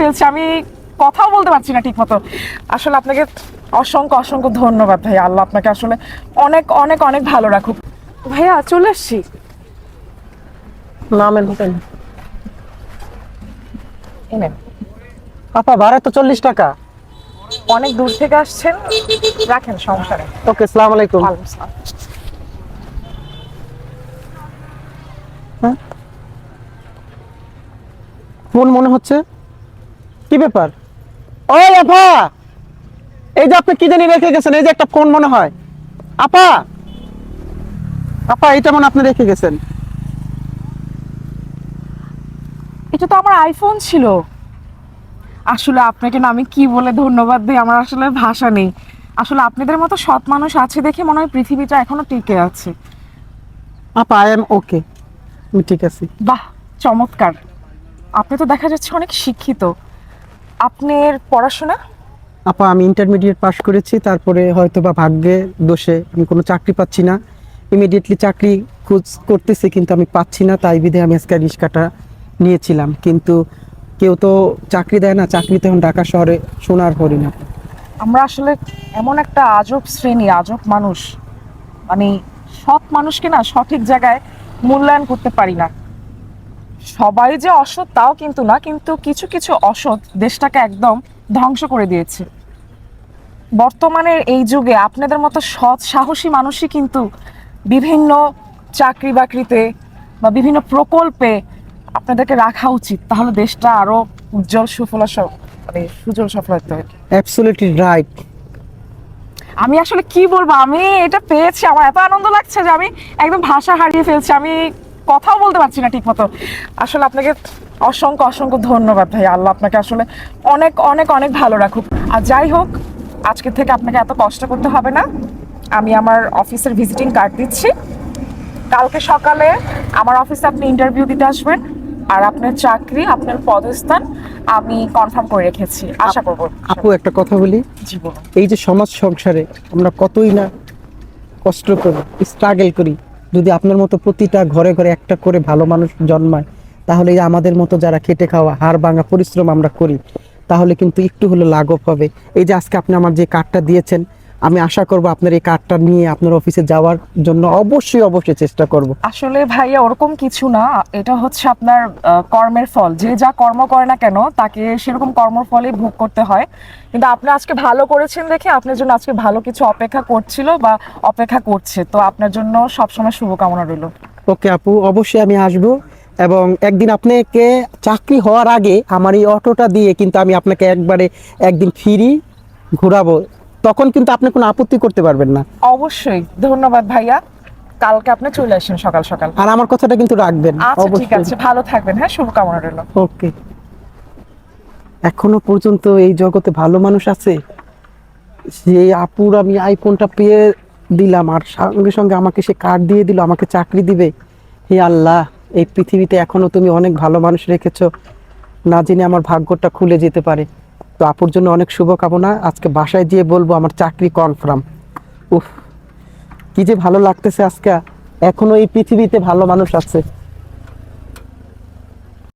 ফেলছি আমি কথাও বলতে পারছি না ঠিক মতো আসলে আপনাকে অসংখ্য অসংখ্য ধন্যবাদ ভাইয়া আল্লাহ আপনাকে আসলে অনেক অনেক অনেক ভালো রাখুক। ভাইয়া চলে এসছি নামেন হোটেল। এনেন আপা ভাড়া তো চল্লিশ টাকা। অনেক দূর থেকে আসছেন রাখেন সমস্যা নেই। ওকে সালাম আলাইকুম। আসসালাম। ফোন মনে হচ্ছে? কি ব্যাপার? ওই আপা! এই যে আপনি কি জানি রেখে গেছেন এই যে একটা ফোন মনে হয়। আপা! আপা এটা মনে আপনি রেখে গেছেন। এটা তো আমার আইফোন ছিল। আসলে আপনাকে না আমি কি বলে ধন্যবাদ দিই আমার আসলে ভাষা নেই। আসলে আপনাদের মতো সৎ মানুষ আছে দেখে মনে হয় পৃথিবীটা এখনও টিকে আছে। আপা আই এম ওকে আমি ঠিক আছি। বাহ চমৎকার। আপনি তো দেখা যাচ্ছে অনেক শিক্ষিত। আপনার পড়াশোনা? আপা আমি ইন্টারমিডিয়েট পাশ করেছি তারপরে হয়তো বা ভাগ্যে দোষে আমি কোনো চাকরি পাচ্ছি না। ইমিডিয়েটলি চাকরি খোঁজ করতেছি কিন্তু আমি পাচ্ছি না তাই বিধে আমি আজকে রিক্সাটা নিয়েছিলাম। কিন্তু কেউ তো চাকরি দেয় না চাকরি তো এখন ঢাকা শহরে সোনার হরিণা আমরা আসলে এমন একটা আজব শ্রেণি আজব মানুষ। মানে সৎ মানুষকে না সঠিক জায়গায় মূল্যায়ন করতে পারি না। সবাই যে অসৎ তাও কিন্তু না কিন্তু কিছু কিছু অসৎ দেশটাকে একদম ধ্বংস করে দিয়েছে। বর্তমানের এই যুগে আপনাদের মতো সৎ সাহসী মানুষই কিন্তু বিভিন্ন চাকরি বাকরিতে বা বিভিন্ন প্রকল্পে আপনাদেরকে রাখা উচিত। তাহলে দেশটা আরও উজ্জ্বল সুফল মানে সুজল সফল হতে হবে। অ্যাবসোলিউটলি রাইট আমি আসলে কি বলব? আমি এটা পেয়েছি। আমার এত আনন্দ লাগছে যে আমি একদম ভাষা হারিয়ে ফেলছি। আমি কথাও বলতে পারছি না ঠিক মতো আসলে আপনাকে অসংখ্য অসংখ্য ধন্যবাদ ভাই আল্লাহ আপনাকে আসলে অনেক অনেক অনেক ভালো রাখুক। আর যাই হোক আজকে থেকে আপনাকে এত কষ্ট করতে হবে না। আমি আমার অফিসের ভিজিটিং কার্ড দিচ্ছি। কালকে সকালে আমার অফিসে আপনি ইন্টারভিউ দিতে আসবেন। আর আপনার চাকরি আপনার পদস্থান আমি কনফার্ম করে রেখেছি। আশা করব। আপু একটা কথা বলি। জীবন এই যে সমাজ সংসারে আমরা কতই না কষ্ট করি স্ট্রাগল করি যদি আপনার মতো প্রতিটা ঘরে ঘরে একটা করে ভালো মানুষ জন্মায়, তাহলে আমাদের মতো যারা খেটে খাওয়া, হাড় ভাঙা পরিশ্রম আমরা করি, তাহলে কিন্তু একটু হলো লাঘব হবে। এই যে আজকে আপনি আমার যে কার্ডটা দিয়েছেন আমি আশা করব আপনার এই কার্ডটা নিয়ে আপনার অফিসে যাওয়ার জন্য অবশ্যই অবশ্যই চেষ্টা করব। আসলে ভাইয়া ওরকম কিছু না। এটা হচ্ছে আপনার কর্মের ফল। যে যা কর্ম করে না কেন তাকে সেরকম কর্মফলই ভোগ করতে হয়। কিন্তু আপনি আজকে ভালো করেছেন দেখে আপনার জন্য আজকে ভালো কিছু অপেক্ষা করছিল বা অপেক্ষা করছে। তো আপনার জন্য সবসময় শুভকামনা রইল। ওকে আপু অবশ্যই আমি আসব। এবং একদিন আপনাকে চাকরি হওয়ার আগে আমার এই অটোটা দিয়ে কিন্তু আমি আপনাকে একবারে একদিন ফিরি ঘোরাবো। তখন কিন্তু আপনি কোনো আপত্তি করতে পারবেন না। অবশ্যই। ধন্যবাদ ভাইয়া। কালকে আপনি চলে আসেন সকাল সকাল। আর আমার কথাটা কিন্তু রাখবেন। আচ্ছা ঠিক আছে। ভালো থাকবেন। হ্যাঁ শুভকামনা রইল। ওকে। এখনও পর্যন্ত এই জগতে ভালো মানুষ আছে? যে আপুর আমি আইফোনটা পেয়ে দিলাম আর সঙ্গে সঙ্গে আমাকে সে কার্ড দিয়ে দিল আমাকে চাকরি দিবে। হে আল্লাহ এই পৃথিবীতে এখনও তুমি অনেক ভালো মানুষ রেখেছো। না জেনে আমার ভাগ্যটা খুলে যেতে পারে। তো আপুর জন্য অনেক শুভকামনা। আজকে বাসায় গিয়ে বলব আমার চাকরি কনফার্ম উফ, কি যে ভালো লাগতেছে আজকে। এখনও এই পৃথিবীতে ভালো মানুষ আছে।